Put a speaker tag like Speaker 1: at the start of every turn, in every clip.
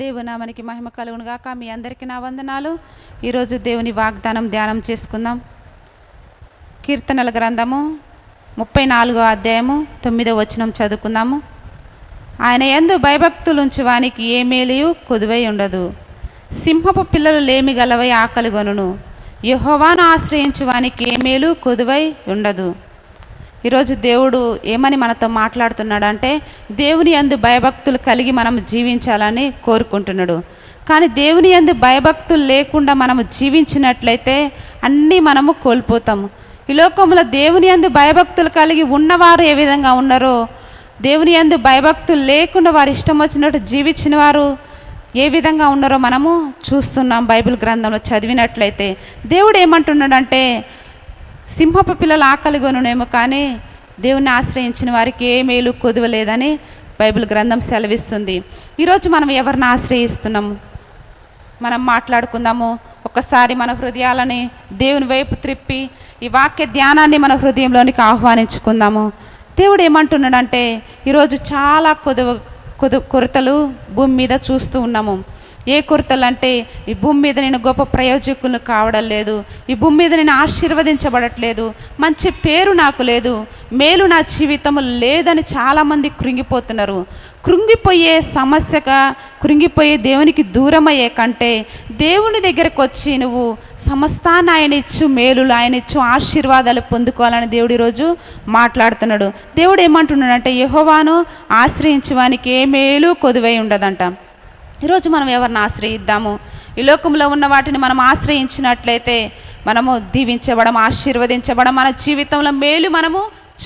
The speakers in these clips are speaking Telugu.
Speaker 1: దేవునామానికి మహిమ కలుగునుగాక మీ అందరికీ నా వందనాలు. ఈరోజు దేవుని వాగ్దానం ధ్యానం చేసుకుందాం. కీర్తనల గ్రంథము ముప్పై నాలుగో అధ్యాయము తొమ్మిదో వచనం చదువుకుందాము. ఆయన ఎందు భయభక్తులుంచు వానికి ఏ మేలియు కొదువై ఉండదు. సింహపు పిల్లలు లేమి గలవై ఆకలిగొనును యహోవాను ఆశ్రయించు వానికి ఏ మేలు కొదువై ఉండదు. ఈరోజు దేవుడు ఏమని మనతో మాట్లాడుతున్నాడంటే దేవుని అందు భయభక్తులు కలిగి మనం జీవించాలని కోరుకుంటున్నాడు. కానీ దేవుని అందు భయభక్తులు లేకుండా మనము జీవించినట్లయితే అన్నీ మనము కోల్పోతాము. ఈ లోకంలో దేవుని అందు భయభక్తులు కలిగి ఉన్నవారు ఏ విధంగా ఉన్నారో దేవుని అందు భయభక్తులు లేకుండా వారు ఇష్టం వచ్చినట్టు జీవించిన వారు ఏ విధంగా ఉన్నారో మనము చూస్తున్నాం బైబిల్ గ్రంథంలో చదివినట్లయితే. దేవుడు ఏమంటున్నాడంటే సింహపు పిల్లలు ఆకలిగొనునేమో కానీ దేవుణ్ణి ఆశ్రయించిన వారికి ఏ మేలు కొదవలేదని బైబిల్ గ్రంథం సెలవిస్తుంది. ఈరోజు మనం ఎవరిని ఆశ్రయిస్తున్నాము? మనం మాట్లాడుకుందాము. ఒకసారి మన హృదయాలని దేవుని వైపు త్రిప్పి ఈ వాక్య ధ్యానాన్ని మన హృదయంలోనికి ఆహ్వానించుకుందాము. దేవుడు ఏమంటున్నాడంటే ఈరోజు చాలా కొదువ కొదు కొరతలు భూమి మీద చూస్తూ ఉన్నాము. ఏ కొరతలు అంటే ఈ భూమి మీద నేను గొప్ప ప్రయోజకులు కావడం లేదు. ఈ భూమి మీద నేను ఆశీర్వదించబడట్లేదు. మంచి పేరు నాకు లేదు. మేలు నా జీవితం లేదని చాలామంది కృంగిపోతున్నారు. కృంగిపోయే సమస్యగా కృంగిపోయే దేవునికి దూరమయ్యే కంటే దేవుని దగ్గరకు వచ్చి నువ్వు సమస్తాన్ని ఆయన ఇచ్చు మేలులు ఆయన ఇచ్చు ఆశీర్వాదాలు పొందుకోవాలని దేవుడు ఈరోజు మాట్లాడుతున్నాడు. దేవుడు ఏమంటున్నాడంటే యహోవాను ఆశ్రయించు వానికి ఏ మేలు కొదువై ఉండదంట. ఈరోజు మనం ఎవరిని ఆశ్రయిద్దాము? ఈ లోకంలో ఉన్న వాటిని మనం ఆశ్రయించినట్లయితే మనము దీవించబడం ఆశీర్వదించబడం మన జీవితంలో మేలు మనము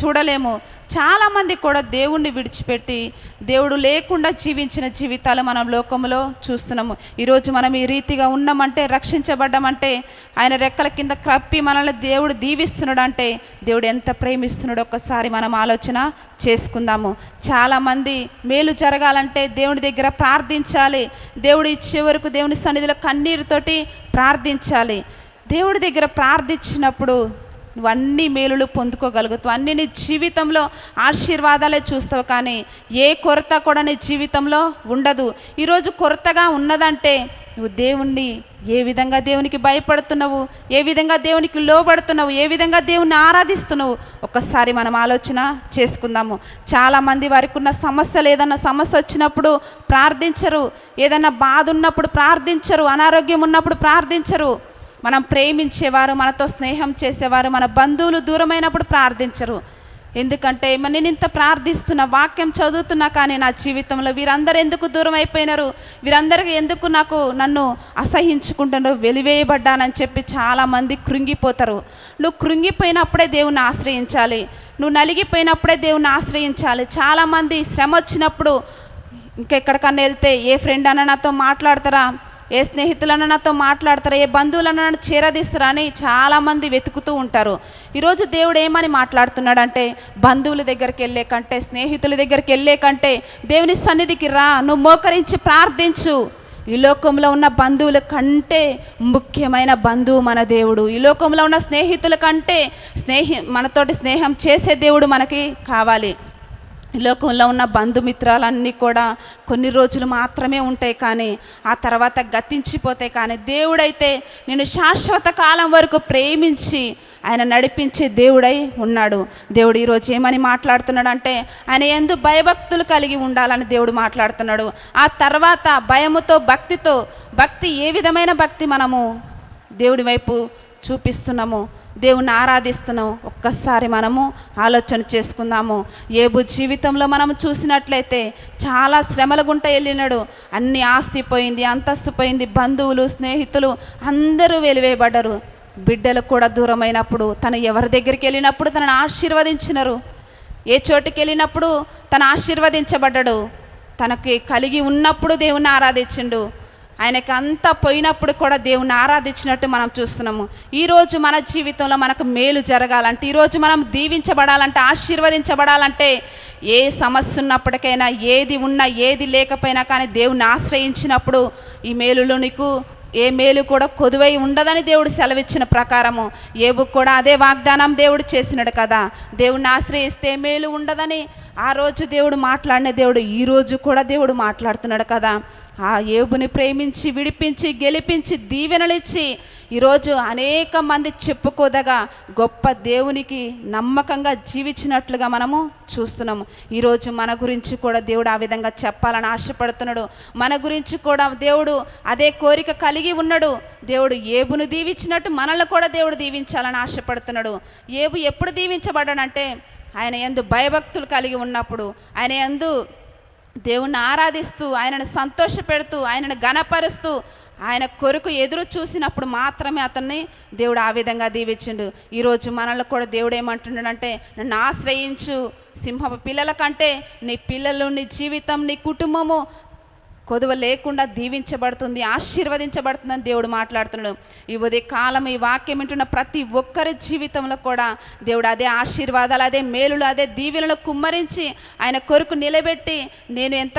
Speaker 1: చూడలేము. చాలామంది కూడా దేవుణ్ణి విడిచిపెట్టి దేవుడు లేకుండా జీవించిన జీవితాలు మనం లోకంలో చూస్తున్నాము. ఈరోజు మనం ఈ రీతిగా ఉన్నామంటే రక్షించబడ్డామంటే ఆయన రెక్కల కింద కప్పి మనల్ని దేవుడు దీవిస్తున్నాడు అంటే దేవుడు ఎంత ప్రేమిస్తున్నాడో ఒక్కసారి మనం ఆలోచన చేసుకుందాము. చాలామంది మేలు జరగాలంటే దేవుడి దగ్గర ప్రార్థించాలి. దేవుడు ఇచ్చే వరకు దేవుని సన్నిధిలో కన్నీరుతోటి ప్రార్థించాలి. దేవుడి దగ్గర ప్రార్థించినప్పుడు నువ్వు అన్ని మేలులు పొందుకోగలుగుతావు. అన్ని నీ జీవితంలో ఆశీర్వాదాలే చూస్తావు కానీ ఏ కొరత కూడా నీ జీవితంలో ఉండదు. ఈరోజు కొరతగా ఉన్నదంటే నువ్వు దేవుణ్ణి ఏ విధంగా దేవునికి భయపడుతున్నావు? ఏ విధంగా దేవునికి లోబడుతున్నావు? ఏ విధంగా దేవుణ్ణి ఆరాధిస్తున్నావు? ఒక్కసారి మనం ఆలోచన చేసుకుందాము. చాలామంది వారికి ఉన్న సమస్యలు ఏదన్నా సమస్య వచ్చినప్పుడు ప్రార్థించరు. ఏదన్నా బాధ ఉన్నప్పుడు ప్రార్థించరు. అనారోగ్యం ఉన్నప్పుడు ప్రార్థించరు. మనం ప్రేమించేవారు మనతో స్నేహం చేసేవారు మన బంధువులు దూరమైనప్పుడు ప్రార్థించరు. ఎందుకంటే నేను ఇంత ప్రార్థిస్తున్న వాక్యం చదువుతున్నా కానీ నా జీవితంలో వీరందరూ ఎందుకు దూరం అయిపోయినారు వీరందరికీ ఎందుకు నాకు నన్ను అసహించుకుంటున్నారు వెలివేయబడ్డానని చెప్పి చాలామంది కృంగిపోతారు. నువ్వు కృంగిపోయినప్పుడే దేవుని ఆశ్రయించాలి. నువ్వు నలిగిపోయినప్పుడే దేవుని ఆశ్రయించాలి. చాలామంది శ్రమ వచ్చినప్పుడు ఇంకెక్కడికన్నా వెళ్తే ఏ ఫ్రెండ్ అన్న నాతో మాట్లాడతారా? ఏ స్నేహితులన్నా నాతో మాట్లాడతారా ఏ బంధువులన్నా నన్ను చేరదీస్తారా అని చాలామంది వెతుకుతూ ఉంటారు. ఈరోజు దేవుడు ఏమని మాట్లాడుతున్నాడంటే బంధువుల దగ్గరికి వెళ్ళే కంటే స్నేహితుల దగ్గరికి వెళ్ళే కంటే దేవుని సన్నిధికి రా నువ్వు మోకరించి ప్రార్థించు. ఈ లోకంలో ఉన్న బంధువుల కంటే ముఖ్యమైన బంధువు మన దేవుడు. ఈ లోకంలో ఉన్న స్నేహితుల కంటే స్నేహి మనతోటి స్నేహం చేసే దేవుడు మనకి కావాలి. లోకంలో ఉన్న బంధుమిత్రాలన్నీ కూడా కొన్ని రోజులు మాత్రమే ఉంటాయి కానీ ఆ తర్వాత గతించిపోతాయి కానీ దేవుడైతే నేను శాశ్వత కాలం వరకు ప్రేమించి ఆయన నడిపించే దేవుడై ఉన్నాడు. దేవుడు ఈరోజు ఏమని మాట్లాడుతున్నాడు అంటే ఆయన ఎందు భయభక్తులు కలిగి ఉండాలని దేవుడు మాట్లాడుతున్నాడు. ఆ తర్వాత భయముతో భక్తితో భక్తి ఏ విధమైన భక్తి మనము దేవుడి వైపు చూపిస్తున్నాము? దేవుని ఆరాధిస్తున్నాం. ఒక్కసారి మనము ఆలోచన చేసుకుందాము. ఏబు జీవితంలో మనం చూసినట్లయితే చాలా శ్రమల గుంట వెళ్ళినాడు. అన్ని ఆస్తి పోయింది అంతస్తు పోయింది బంధువులు స్నేహితులు అందరూ వెలివేయబడ్డరు. బిడ్డలు కూడా దూరమైనప్పుడు తను ఎవరి దగ్గరికి వెళ్ళినప్పుడు తనను ఆశీర్వదించినారు. ఏ చోటుకి వెళ్ళినప్పుడు తను ఆశీర్వదించబడ్డాడు. తనకి కలిగి ఉన్నప్పుడు దేవుణ్ణి ఆరాధించిండు. ఆయనకి అంతా పోయినప్పుడు కూడా దేవుని ఆరాధించినట్టు మనం చూస్తున్నాము. ఈరోజు మన జీవితంలో మనకు మేలు జరగాలంటే ఈరోజు మనం దీవించబడాలంటే ఆశీర్వదించబడాలంటే ఏ సమస్య ఉన్నప్పటికైనా ఏది ఉన్నా ఏది లేకపోయినా కానీ దేవుని ఆశ్రయించినప్పుడు ఈ మేలులో నీకు ఏ మేలు కూడా కొదువై ఉండదని దేవుడు సెలవిచ్చిన ప్రకారము. ఏబు కూడా అదే వాగ్దానం దేవుడు చేసినాడు కదా. దేవుణ్ణి ఆశ్రయిస్తే మేలు ఉండదని ఆ రోజు దేవుడు మాట్లాడిన దేవుడు ఈ రోజు కూడా దేవుడు మాట్లాడుతున్నాడు కదా. ఆ ఏబుని ప్రేమించి విడిపించి గెలిపించి దీవెనలిచ్చి ఈరోజు అనేక మంది చెప్పుకోదగా గొప్ప దేవునికి నమ్మకంగా జీవించినట్లుగా మనము చూస్తున్నాము. ఈరోజు మన గురించి కూడా దేవుడు ఆ విధంగా చెప్పాలని ఆశపడుతున్నాడు. మన గురించి కూడా దేవుడు అదే కోరిక కలిగి ఉన్నాడు. దేవుడు ఏబును దీవించినట్టు మనల్ని కూడా దేవుడు దీవించాలని ఆశపడుతున్నాడు. ఏబు ఎప్పుడు దీవించబడ్డాడంటే ఆయన ఎందు భయభక్తులు కలిగి ఉన్నప్పుడు ఆయన ఎందు దేవుణ్ణి ఆరాధిస్తూ ఆయనను సంతోషపెడుతూ ఆయనను గణపరుస్తూ ఆయన కొరకు ఎదురు చూసినప్పుడు మాత్రమే అతన్ని దేవుడు ఆ విధంగా దీవించిండు. ఈరోజు మనల్ని కూడా దేవుడు ఏమంటున్నాడంటే నన్ను ఆశ్రయించు. సింహపు పిల్లల కంటే నీ పిల్లలు నీ జీవితం నీ కుటుంబము కొదువ లేకుండా దీవించబడుతుంది ఆశీర్వదించబడుతుందని దేవుడు మాట్లాడుతున్నాడు. ఈ ఉదయ కాలం ఈ వాక్యం వింటున్న ప్రతి ఒక్కరి జీవితంలో కూడా దేవుడు అదే ఆశీర్వాదాలు అదే మేలులు అదే దీవెనలు కుమ్మరించి ఆయన కొరకు నిలబెట్టి నేను ఎంత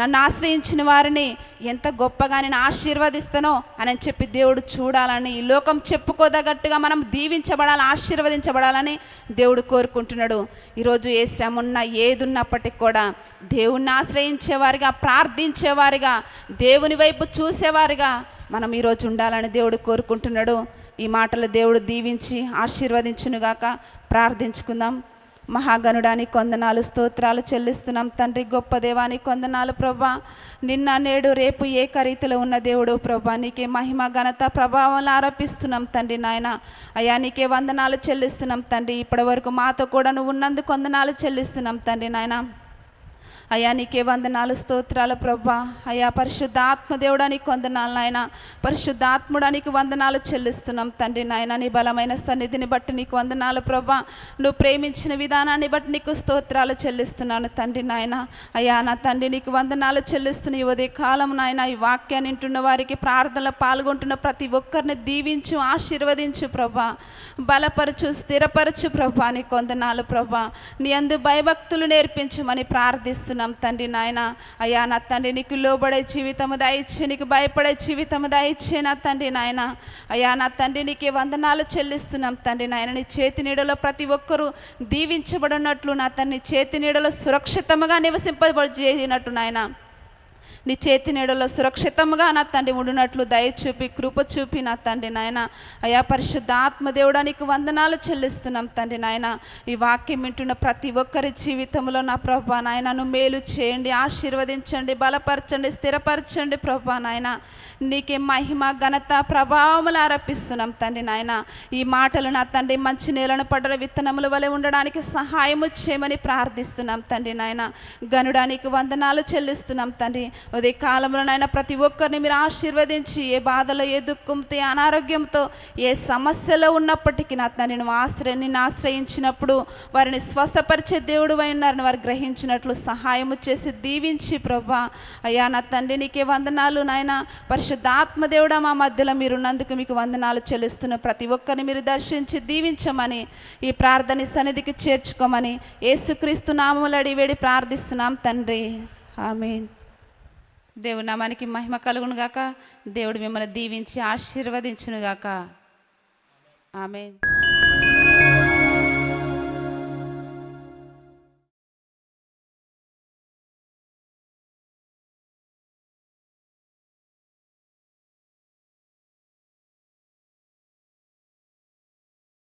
Speaker 1: నన్ను ఆశ్రయించిన వారిని ఎంత గొప్పగా నేను ఆశీర్వదిస్తానో అని చెప్పి దేవుడు చూడాలని ఈ లోకం చెప్పుకోదగట్టుగా మనం దీవించబడాలి ఆశీర్వదించబడాలని దేవుడు కోరుకుంటున్నాడు. ఈరోజు ఏ శ్రమ ఉన్నా ఏది ఉన్నప్పటికీ కూడా దేవుణ్ణి ఆశ్రయించేవారిగా వారిగా దేవుని వైపు చూసేవారిగా. మనం ఈరోజు ఉండాలని దేవుడు కోరుకుంటున్నాడు. ఈ మాటలు దేవుడు దీవించి ఆశీర్వదించునుగాక ప్రార్థించుకుందాం. మహాగణుడానికి కొందనాలు స్తోత్రాలు చెల్లిస్తున్నాం. తండ్రి గొప్ప దేవానికి కొందనాలు ప్రభా. నిన్న నేడు రేపు ఏకరీతిలో ఉన్న దేవుడు ప్రభా. నీకే మహిమ ఘనత ప్రభావాలు ఆరోపిస్తున్నాం తండ్రి నాయన. అయ్యా నీకే వందనాలు చెల్లిస్తున్నాం తండ్రి. ఇప్పటి వరకు మాతో కూడా నువ్వు ఉన్నందుకు వందనాలు చెల్లిస్తున్నాం తండ్రి నాయన. అయ్యా నీకే వందనాలు స్తోత్రాలు ప్రభా. అయ్యా పరిశుద్ధాత్మ దేవుడానికి వందనాలు నాయన. పరిశుద్ధాత్ముడానికి వందనాలు చెల్లిస్తున్నాం తండ్రి నాయన. నీ బలమైన సన్నిధిని బట్టి నీకు వందనాలు ప్రభా. నువ్వు ప్రేమించిన విధానాన్ని బట్టి నీకు స్తోత్రాలు చెల్లిస్తున్నాను తండ్రి నాయన. అయ్యా నా తండ్రి నీకు వందనాలు చెల్లిస్తున్న ఈ ఉదయ కాలం నాయన ఈ వాక్యాన్ని వింటున్న వారికి ప్రార్థనలో పాల్గొంటున్న ప్రతి ఒక్కరిని దీవించు ఆశీర్వదించు ప్రభా. బలపరచు స్థిరపరచు ప్రభా నీకు వందనాలు ప్రభా. నీ అందు భయభక్తులు నేర్పించమని ప్రార్థిస్తున్నాం తండ్రి నాయన. అయ్యా నా తండ్రి నీకు లోబడే జీవితము దయచే నీకు భయపడే జీవితము దయచే నా తండ్రి నాయన. అయ్యా నా తండ్రి నీకే వందనాలు చెల్లిస్తున్నాం తండ్రి నాయన. నీ చేతి నీడలో ప్రతి ఒక్కరూ దీవించబడినట్లు నా తండ్రి చేతి నీడలో సురక్షితముగా చేసినట్టు నాయన. నీ చేతి నీడలో సురక్షితంగా నా తండ్రి ఉండినట్లు దయ చూపి కృప చూపి నా తండ్రి నాయన. అయా పరిశుద్ధ ఆత్మదేవుడానికి వందనాలు చెల్లిస్తున్నాం తండ్రి నాయన. ఈ వాక్యం వింటున్న ప్రతి ఒక్కరి జీవితంలో నా ప్రభా నాయనను మేలు చేయండి ఆశీర్వదించండి బలపరచండి స్థిరపరచండి ప్రభా నాయన. నీకే మహిమ ఘనత ప్రభావములు ఆరోపిస్తున్నాం తండ్రి నాయన. ఈ మాటలు నా తండ్రి మంచి నేలను పడ్డ విత్తనముల వలె ఉండడానికి సహాయము చేయమని ప్రార్థిస్తున్నాం తండ్రి నాయన. గనుడానికి వందనాలు చెల్లిస్తున్నాం తండ్రి. ఉదయ కాలంలో నాయన ప్రతి ఒక్కరిని మీరు ఆశీర్వదించి ఏ బాధలో ఏ దుఃఖంతో ఏ అనారోగ్యంతో ఏ సమస్యలో ఉన్నప్పటికీ నా తండ్రి నువ్వు ఆశ్రయ నిన్ను ఆశ్రయించినప్పుడు వారిని స్వస్థపరిచే దేవుడు ఉన్నారని వారు గ్రహించినట్లు సహాయం చేసి దీవించి ప్రభా. అయ్యా నా తండ్రి నీకే వందనాలు నాయన. పరిశుద్ధాత్మ దేవుడా మా మధ్యలో మీరు ఉన్నందుకు మీకు వందనాలు చెల్లిస్తున్న ప్రతి ఒక్కరిని మీరు దర్శించి దీవించమని ఈ ప్రార్థన సన్నిధికి చేర్చుకోమని యేసుక్రీస్తు నామములు వేడి ప్రార్థిస్తున్నాం తండ్రి. ఆమెన్. దేవుడు నామానికి మహిమ కలుగును గాక. దేవుడు మిమ్మల్ని దీవించి ఆశీర్వదించును గాక. ఆమె